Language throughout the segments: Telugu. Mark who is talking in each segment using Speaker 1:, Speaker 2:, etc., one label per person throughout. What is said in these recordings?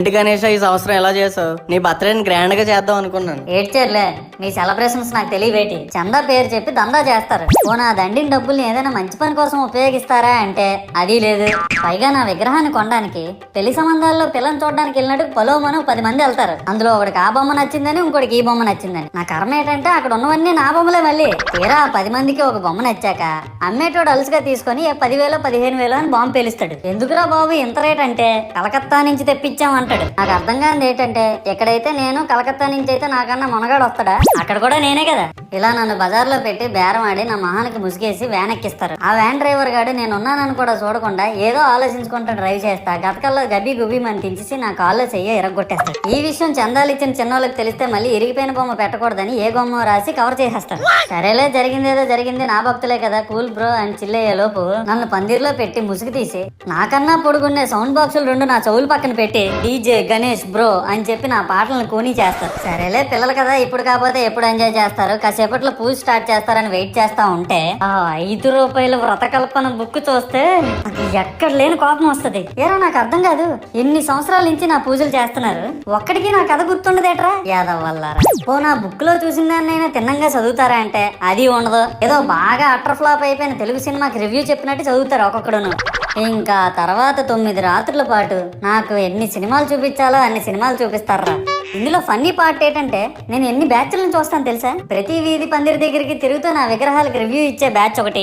Speaker 1: ఇంటి గణేష్ ఈ సంవత్సరం ఎలా చేసావు? నీ బర్త్డేని గ్రాండ్గా చేద్దాం అనుకున్నాను.
Speaker 2: ఏడ్చేర్లే మీ సెలబ్రేషన్స్ నాకు తెలియవేటి? చందా పేరు చెప్పి దందా చేస్తారు. ఓ నా దండిన డబ్బుల్ని ఏదైనా మంచి పని కోసం ఉపయోగిస్తారా అంటే అది లేదు. పైగా నా విగ్రహాన్ని కొనడానికి పెళ్ళి సంబంధాల్లో పిల్లని చూడడానికి వెళ్ళినట్టు పలో మనం పది మంది వెళ్తారు. అందులో ఒకడికి ఆ బొమ్మ నచ్చిందని ఇంకోటికి ఈ బొమ్మ నచ్చిందని. నా కర్మ ఏంటంటే అక్కడ ఉన్నవన్నీ నా బొమ్మలే మళ్ళీ. తీరా పది మందికి ఒక బొమ్మ నచ్చాక అమ్మేటోడు అలుసుగా తీసుకొని పదివేలు పదిహేను వేలు అని బాంబు పేలుస్తాడు. ఎందుకురా బాబు ఇంత రేట్ అంటే కలకత్తా నుంచి తెప్పించామంట. అంటాడు నాకు అర్థం కానిది ఏంటంటే ఎక్కడైతే నేను కలకత్తా నుంచి అయితే నాకన్నా మునగాడు వస్తాడా? అక్కడ కూడా నేనే కదా. ఇలా నన్ను బజార్లో పెట్టి బేరం ఆడి నా మొహానికి ముసుగేసి వ్యాన్ ఎక్కిస్తారు. ఆ వ్యాన్ డ్రైవర్ గాడు నేను ఉన్నానని కూడా చూడకుండా ఏదో ఆలోచించుకుంటూ డ్రైవ్ చేస్తా గతకల్లో గబ్బి గుబ్బి అని తించేసి నా కాల్లో చెయ్యి ఎరగొట్టేస్తాడు ఈ విషయం చందాలు ఇచ్చిన చిన్నోళ్ళకి తెలిస్తే మళ్ళీ ఇరిగిపోయిన బొమ్మ పెట్టకూడదని ఏ బొమ్మ రాసి కవర్ చేసేస్తాడు. సరేలే జరిగిందేదో జరిగింది నా భక్తులే కదా కూల్ బ్రో అని చిల్లయ్యే లోపు నన్ను పందిర్లో పెట్టి ముసుగు తీసి నాకన్నా పొడుగున్నే సౌండ్ బాక్సులు రెండు నా చెవుల పక్కన పెట్టి డీజే గణేష్ బ్రో అని చెప్పి నా పాటలను కూని చేస్తారు. సరేలే పిల్లలు కదా ఇప్పుడు కాకపోతే ఎప్పుడు ఎంజాయ్ చేస్తారు? కాసేపట్లో పూజ స్టార్ట్ చేస్తారని వెయిట్ చేస్తా ఉంటే ఆ ఐదు రూపాయల వ్రతకల్పన బుక్ చూస్తే అది ఎక్కడ లేని కోపం వస్తది. ఏరా నాకు అర్థం కాదు. ఎన్ని సంవత్సరాల నుంచి నా పూజలు చేస్తున్నారు? ఒక్కడికి నా కథ గుర్తుండదేట్రా? యాదవ్ వల్లారా. ఓ నా బుక్లో చూసిన దాన్నైనా తిన్నంగా చదువుతారా అంటే అది ఉండదు. ఏదో బాగా అటర్ ఫ్లాప్ అయిపోయిన తెలుగు సినిమాకి రివ్యూ చెప్పినట్టు చదువుతారు ఒక్కొక్కడును. ఇంకా తర్వాత తొమ్మిది రాత్రుల పాటు నాకు ఎన్ని సినిమాలు చూపించాలో అన్ని సినిమాలు చూపిస్తారా? ఇందులో ఫన్నీ పార్ట్ ఏంటంటే నేను ఎన్ని బ్యాచ్లను చూస్తాను తెలుసా? ప్రతి వీధి పందిరి దగ్గరికి తిరుగుతూ నా విగ్రహాలకు రివ్యూ ఇచ్చే బ్యాచ్ ఒకటి.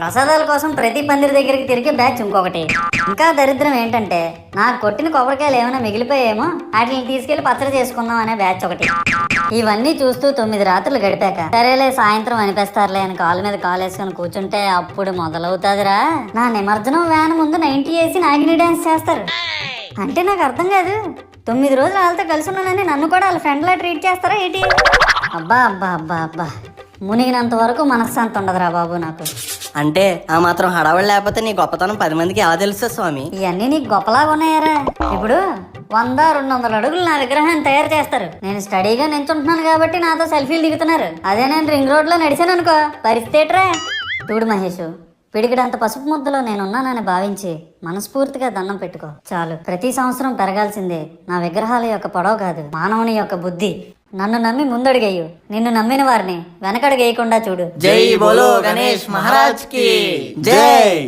Speaker 2: ప్రసాదాల కోసం ప్రతి పందిరి దగ్గరికి తిరిగే బ్యాచ్ ఇంకొకటి. ఇంకా దరిద్రం ఏంటంటే నాకు కొట్టిన కొబ్బరికాయలు ఏమైనా మిగిలిపోయేమో వాటిని తీసుకెళ్ళి పచ్చడి చేసుకుందాం అనే బ్యాచ్ ఒకటి. ఇవన్నీ చూస్తూ తొమ్మిది రాత్రులు గడిపాక సరేలే సాయంత్రం అనిపిస్తారులే అని కాలు మీద కాలు వేసుకొని కూర్చుంటే అప్పుడు మొదలవుతాదిరా. నా నిమజ్జనం వ్యాన్ ముందు నైన్టీ వేసి నాగిని డాన్స్ చేస్తారు. అంటే నాకు అర్థం కాదు. తొమ్మిది రోజులు వాళ్ళతో కలిసి ఉన్నానని నన్ను కూడా వాళ్ళ ఫ్రెండ్లా ట్రీట్ చేస్తారా ఏంటి? అబ్బా అబ్బా అబ్బా అబ్బా. మునిగినంత వరకు మనశ్శాంతి ఉండదురా బాబు నాకు.
Speaker 1: అంటే ఆ మాత్రం హడావడి లేకపోతే నీ గొప్పతనం పది మందికి ఎలా తెలుస్తుంది స్వామి?
Speaker 2: ఇవన్నీ నీకు గొప్పలాగా ఉన్నాయారా. ఇప్పుడు వంద రెండు వందల అడుగులు నా విగ్రహాన్ని తయారు చేస్తారు. నేను స్టడీగా నించుంటున్నాను కాబట్టి నాతో సెల్ఫీలు దిగుతున్నారు. అదే నేను రింగ్ రోడ్లో నడిచాను అనుకో పరిస్థితి ఏంట్రా? చూడు మహేష్ పిడికిడంత పసుపు ముద్దలో నేనున్నానని భావించి మనస్ఫూర్తిగా దండం పెట్టుకో. చాలు. ప్రతి సంవత్సరం పెరగాల్సిందే. నా విగ్రహాల యొక్క పొడవు కాదు. మానవుని యొక్క బుద్ధి. నన్ను నమ్మి ముందడుగేయు. నిన్ను నమ్మిన వారిని వెనకడుగేయకుండా చూడు.
Speaker 1: జై బోలో గణేష్ మహారాజ్కి. జై.